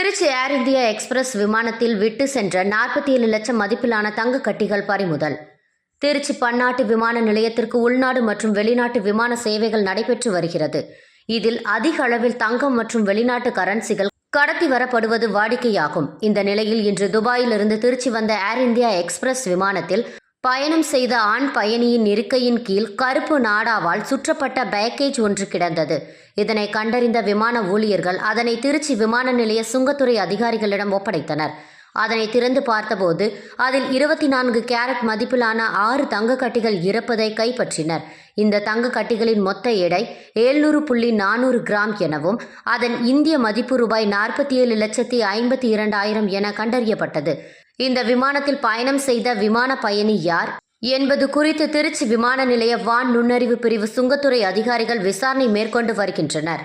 திருச்சி ஏர் India express விமானத்தில் விட்டு சென்ற நாற்பத்தி ஏழு லட்சம் மதிப்பிலான தங்க கட்டிகள் பறிமுதல். திருச்சி பன்னாட்டு விமான நிலையத்திற்கு உள்நாடு மற்றும் வெளிநாட்டு விமான சேவைகள் நடைபெற்று வருகிறது. இதில் அதிக அளவில் தங்கம் மற்றும் வெளிநாட்டு கரன்சிகள் கடத்தி வரப்படுவது வாடிக்கையாகும். இந்த நிலையில் இன்று துபாயிலிருந்து திருச்சி வந்த ஏர் இந்தியா எக்ஸ்பிரஸ் விமானத்தில் பயணம் செய்த ஆண் பயணியின் இருக்கையின் கீழ் கருப்பு நாடாவால் சுற்றப்பட்ட பேக்கேஜ் ஒன்று கிடந்தது. இதனை கண்டறிந்த விமான ஊழியர்கள் அதனை திருச்சி விமான நிலைய சுங்கத்துறை அதிகாரிகளிடம் ஒப்படைத்தனர். அதனை திறந்து பார்த்தபோது அதில் இருபத்தி நான்கு கேரட் மதிப்பிலான ஆறு தங்க கட்டிகள் கைப்பற்றினர். இந்த தங்க கட்டிகளின் மொத்த எடை ஏழ்நூறு புள்ளி நானூறு கிராம் எனவும் அதன் இந்திய மதிப்பு ரூபாய் நாற்பத்தி ஏழு லட்சத்தி ஐம்பத்தி இரண்டாயிரம் என கண்டறியப்பட்டது. இந்த விமானத்தில் பயணம் செய்த விமான பயணி யார்? என்பது குறித்து திருச்சி விமான நிலைய வான் நுண்ணறிவு பிரிவு சுங்கத்துறை அதிகாரிகள் விசாரணை மேற்கொண்டு வருகின்றனர்.